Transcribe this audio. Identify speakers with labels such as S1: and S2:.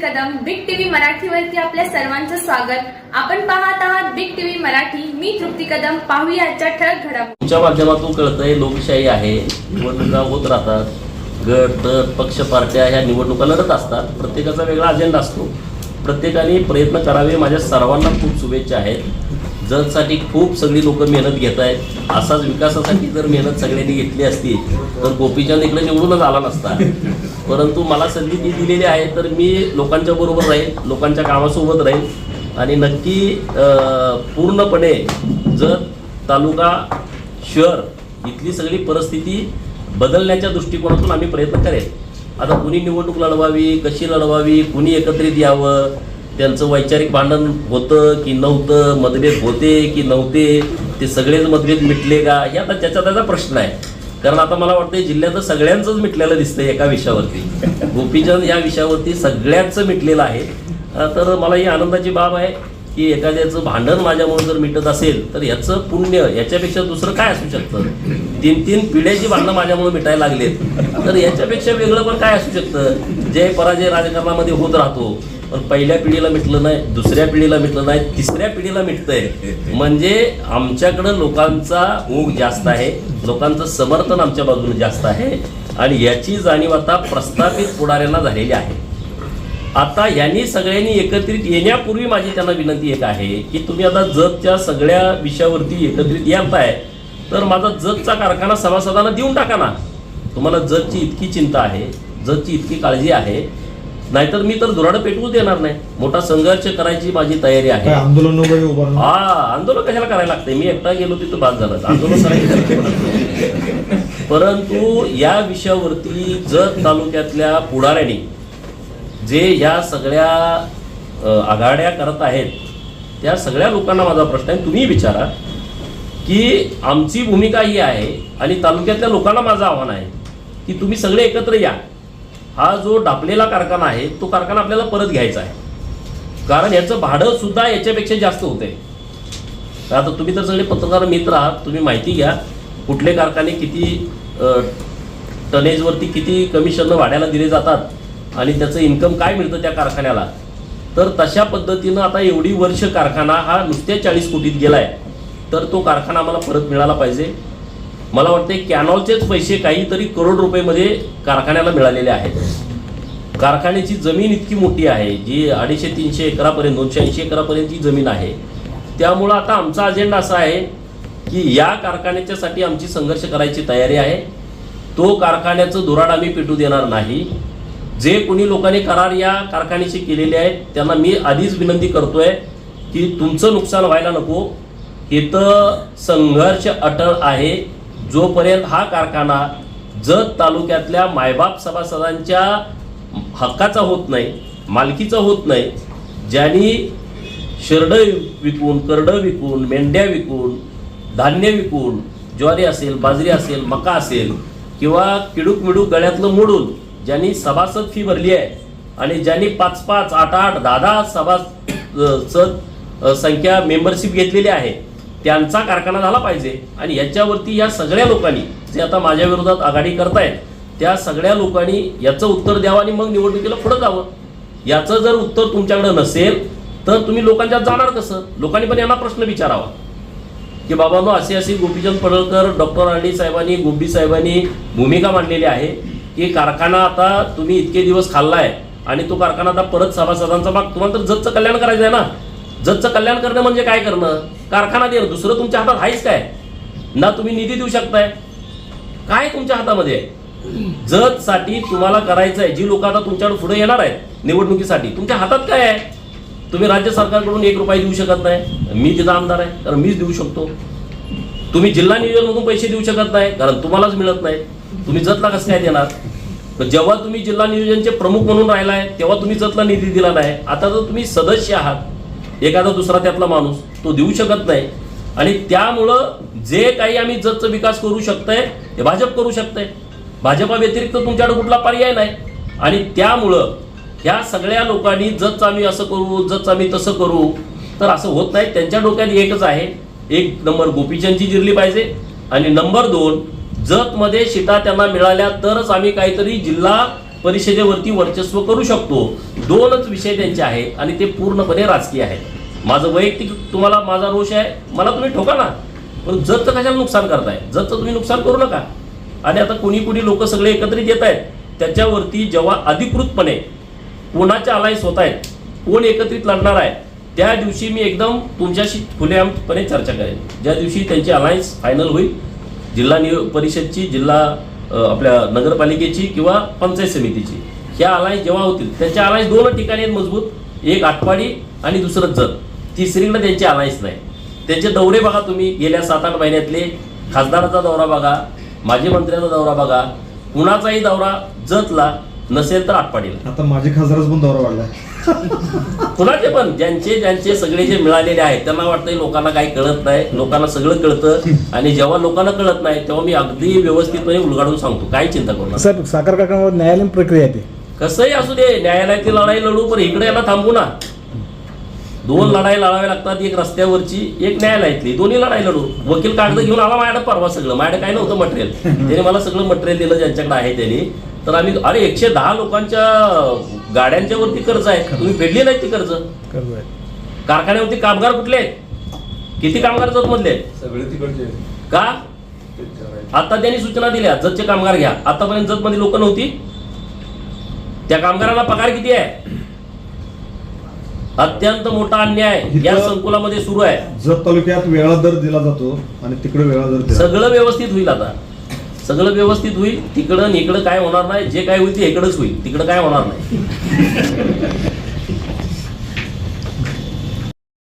S1: मराठीवरती आपल्या सर्वांचं स्वागत. आपण पाहत आहात बिग टीव्ही मराठी. मी तृप्ती कदम. पाहूया आजच्या ठळक घडामोडी.
S2: तुमच्या माध्यमातून कळतंय लोकशाही आहे. निवडणुका होत राहतात. गट दर पक्ष पार्ट्या ह्या निवडणुका लढत असतात. प्रत्येकाचा वेगळा अजेंडा असतो. प्रत्येकाने प्रयत्न करावे. माझ्या सर्वांना खूप शुभेच्छा आहेत. जगसाठी खूप सगळी लोक मेहनत घेत आहेत. असाच विकासासाठी जर मेहनत सगळ्यांनी घेतली असती तर गोपीचंद इकडे निवडूनच आला नसता. परंतु मला संधी ती दिलेली आहे तर मी लोकांच्या बरोबर राहील लोकांच्या कामासोबत राहील. आणि नक्की पूर्णपणे जर तालुका शहर इथली सगळी परिस्थिती बदलण्याच्या दृष्टिकोनातून आम्ही प्रयत्न करेल. आता कुणी निवडणूक लढवावी कशी लढवावी कुणी एकत्रित यावं त्यांचं वैचारिक भांडण होतं की नव्हतं मतभेद होते की नव्हते ते सगळेच मतभेद मिटले का? हे आता त्याचा त्याचा प्रश्न आहे. कारण आता मला वाटतं जिल्ह्यात सगळ्यांचंच मिटलेलं दिसतंय एका विषयावरती. गोपीचंद या विषयावरती सगळ्यांचं मिटलेलं आहे. तर मला ही आनंदाची बाब आहे की एखाद्याचं भांडण माझ्यामुळे जर मिटत असेल तर याचं पुण्य याच्यापेक्षा दुसरं काय असू शकतं? तीन तीन पिढ्याची भांडणं माझ्यामुळे मिटायला लागलेत. तर याच्यापेक्षा वेगळं पण काय असू शकतं? जय पराजय राजकारणामध्ये होत राहतो. पण पहिल्या पिढीला मिटलं नाही दुसऱ्या पिढीला मिटलं नाही तिसऱ्या पिढीला मिटतंय. म्हणजे आमच्याकडं लोकांचा ओघ जास्त आहे लोकांचं समर्थन आमच्या बाजूने जास्त आहे आणि याची जाणीव आता प्रस्थापित पुढाऱ्यांना झालेली आहे. आता यांनी सगळ्यांनी एकत्रित येण्यापूर्वी माझी त्यांना विनंती एक आहे की तुम्ही आता जतच्या सगळ्या विषयावरती एकत्रित येताय तर माझा जतचा कारखाना सभासदांना देऊन टाका ना. तुम्हाला जतची इतकी चिंता आहे जतची इतकी काळजी आहे नाहीतर मी तर धुराडं पेटवूच देणार नाही. मोठा संघर्ष करायची माझी तयारी आहे.
S3: आंदोलन
S2: हा आंदोलन कशाला करायला लागते मी एकटा गेलो तिथं बाद झालं. आंदोलन करायची. परंतु या विषयावरती जत तालुक्यातल्या पुढाऱ्यांनी जे या सगळ्या आघाड्या करत आहेत त्या सगळ्या लोकांना माझा प्रश्न आहे. तुम्ही विचारा की आमची भूमिका ही आहे आणि तालुक्यातल्या लोकांना माझं आव्हान आहे की तुम्ही सगळे एकत्र या. हा जो डापलेला कारखाना आहे तो कारखाना आपल्याला परत घ्यायचा आहे. कारण याचं भाडं सुद्धा याच्यापेक्षा जास्त होते आहे आता तुम्ही तर सगळे पत्रकार मित्र आहात तुम्ही माहिती घ्या कुठले कारखाने किती टनेजवरती किती कमिशन भाड्याला दिले जातात आणि त्याचं इन्कम काय मिळतं त्या कारखान्याला. तर तशा पद्धतीनं आता एवढी वर्ष कारखाना हा नुसत्या चाळीस कोटीत आहे तर तो कारखाना आम्हाला परत मिळाला पाहिजे. मला वाटते कॅनॉलचेच पैसे काहीतरी करोड रुपयेमध्ये कारखान्याला मिळालेले आहेत. कारखान्याची जमीन इतकी मोठी आहे जी अडीचशे तीनशे एकरापर्यंत दोनशे ऐंशी एकरापर्यंत एकरापर्यंतची जमीन आहे त्यामुळं आता आमचा अजेंडा असा आहे की या कारखान्याच्यासाठी आमची संघर्ष करायची तयारी आहे. तो कारखान्याचं धुराड आम्ही पेटू देणार नाही. जे कोणी लोकांनी करार या कारखान्याशी केलेले आहेत त्यांना मी आधीच विनंती करतोय की तुमचं नुकसान व्हायला नको. इथं संघर्ष अटळ आहे. जोपर्यंत हा कारखाना जत तालुक्यातल्या मायबाप सभासदांच्या हक्काचा होत नाही मालकीचा होत नाही ज्यांनी शरडं विकून करडं विकून मेंढ्या विकून धान्य विकून ज्वारी असेल बाजरी असेल मका असेल किंवा किडूक मिडूक गळ्यातलं मोडून ज्यांनी सभासद फी भरली आहे आणि ज्यांनी पाच पाच आठ आठ दहा दहा सभासद संख्या मेंबरशिप घेतलेली आहे त्यांचा कारखाना झाला पाहिजे. आणि याच्यावरती या सगळ्या लोकांनी जे आता माझ्या विरोधात आघाडी करतायत त्या सगळ्या लोकांनी याचं उत्तर द्यावं आणि मग निवडणुकीला पुढं जावं. याचं जर उत्तर तुमच्याकडे नसेल तर तुम्ही लोकांच्यात जाणार कसं? लोकांनी पण यांना प्रश्न विचारावा. की बाबांनो असे असे गोपीचंद पडळकर डॉक्टर आरडी साहेबांनी गोबी साहेबांनी भूमिका मांडलेली आहे की कारखाना आता तुम्ही इतके दिवस खाल्लाय आणि तो कारखाना आता परत सभासदांचा माग तुम्हाला तर जतचं कल्याण करायचं आहे ना? जतचं कल्याण करणं म्हणजे काय करणं? कारखाना देणं दुसरं तुमच्या हातात आहेच काय? ना तुम्ही निधी देऊ शकताय. काय तुमच्या हातामध्ये आहे? जतसाठी तुम्हाला करायचं आहे जी लोक आता तुमच्याकडे पुढे येणार आहेत निवडणुकीसाठी तुमच्या हातात काय आहे? तुम्ही राज्य सरकारकडून एक रुपये देऊ शकत नाही. मी तिथं आमदार आहे कारण मीच देऊ शकतो. तुम्ही जिल्हा नियोजनमधून पैसे देऊ शकत नाही कारण तुम्हालाच मिळत नाही. तुम्ही जतला कसं काय देणार? जेव्हा तुम्ही जिल्हा नियोजनचे प्रमुख म्हणून राहिलाय तेव्हा तुम्ही जतला निधी दिला नाही. आता जर तुम्ही सदस्य आहात. एखादा दुसरा त्यातला माणूस. तो देऊ शकत नाही. आणि त्यामुळं जे काही आम्ही जतचा विकास करू शकतंय ते भाजप करू शकतंय. भाजपा व्यतिरिक्त तुमच्याकडे कुठला पर्याय नाही. आणि त्यामुळं ह्या सगळ्या लोकांनी जतचं आम्ही असं करू जतचं आम्ही तसं करू तर असं होत नाही. त्यांच्या डोक्यात एकच आहे. एक नंबर गोपीचंदची जिरली पाहिजे. आणि नंबर दोन जतमध्ये शिटा त्यांना मिळाल्या तरच आम्ही काहीतरी जिल्हा परिषदेवरती वर्चस्व करू शकतो. दोनच विषय त्यांचे आहेत आणि ते पूर्णपणे राजकीय आहेत. माझं वैयक्तिक तुम्हाला माझा रोष आहे मला तुम्ही ठोका ना. पण जतचं कशाला नुकसान करताय? जतचं तुम्ही नुकसान करू नका. आणि आता कोणी कोणी लोक सगळे एकत्रित येत आहेत. त्याच्यावरती जेव्हा अधिकृतपणे कोणाच्या अलायन्स होत आहेत कोण एकत्रित लढणार आहे त्या दिवशी मी एकदम तुमच्याशी खुलेआमपणे चर्चा करेन. ज्या दिवशी त्यांची अलायन्स फायनल होईल जिल्हा नियो परिषदची जिल्हा आपल्या नगरपालिकेची किंवा पंचायत समितीची. ह्या अलायन्स जेव्हा होतील त्यांच्या अलायन्स दोन ठिकाणी आहेत मजबूत. एक आठवाडी आणि दुसरं जत तिसरीकडे त्यांची अलायन्स नाही. त्यांचे दौरे बघा तुम्ही गेल्या सात आठ महिन्यातले खासदाराचा दौरा बघा माजी मंत्र्याचा दौरा बघा कुणाचाही दौरा जतला नसेल तर आटपाडीला.
S3: आता माझे खासदारच पण दौरा वाढलाय
S2: कुणाचे पण ज्यांचे ज्यांचे सगळे जे मिळालेले आहेत त्यांना वाटतंय लोकांना काही कळत नाही लोकांना सगळं कळतं आणि जेव्हा लोकांना कळत नाही तेव्हा मी अगदी व्यवस्थितपणे उलगाडून सांगतो काही चिंता करू नका.
S4: सर साखर कारखान्यावर न्यायालयीन प्रक्रिया आहे
S2: कसंही असू दे न्यायालयाची लढाई लढू पण इकडे याला थांबू ना. दोन लढाई लढाव्या लागतात एक रस्त्यावरची एक न्यायालयातली. दोन्ही लढाई लढू वकील कागद घेऊन आला माझ्याकडे परवा सगळं. माझ्याकडे काय नव्हतं मटेरियल त्याने मला सगळं मटेरियल दिलं ज्यांच्याकडे आहे त्यांनी. तर आम्ही अरे एकशे दहा लोकांच्या गाड्यांच्या वरती कर्ज आहे. तुम्ही फेडली नाही ती कर्ज.
S4: कर्ज आहे.
S2: कारखान्यावरती कामगार कुठले आहेत? किती कामगार जत मधले?
S5: सगळे तिकडचे
S2: का. आता त्यांनी सूचना दिल्या जतचे कामगार घ्या. आतापर्यंत जत मध्ये लोक नव्हती. त्या कामगारांना पगार किती आहे? अत्यंत मोठा अन्याय या संकुलामध्ये सुरू आहे.
S3: जत तालुक्यात वेळा दर दिला जातो आणि तिकडे वेळा दर दिला
S2: सगळं व्यवस्थित होईल आता. सगळं व्यवस्थित होईल. तिकडं इकडं काय होणार नाही. जे काय होईल ते इकडंच होईल. तिकडं काय होणार नाही.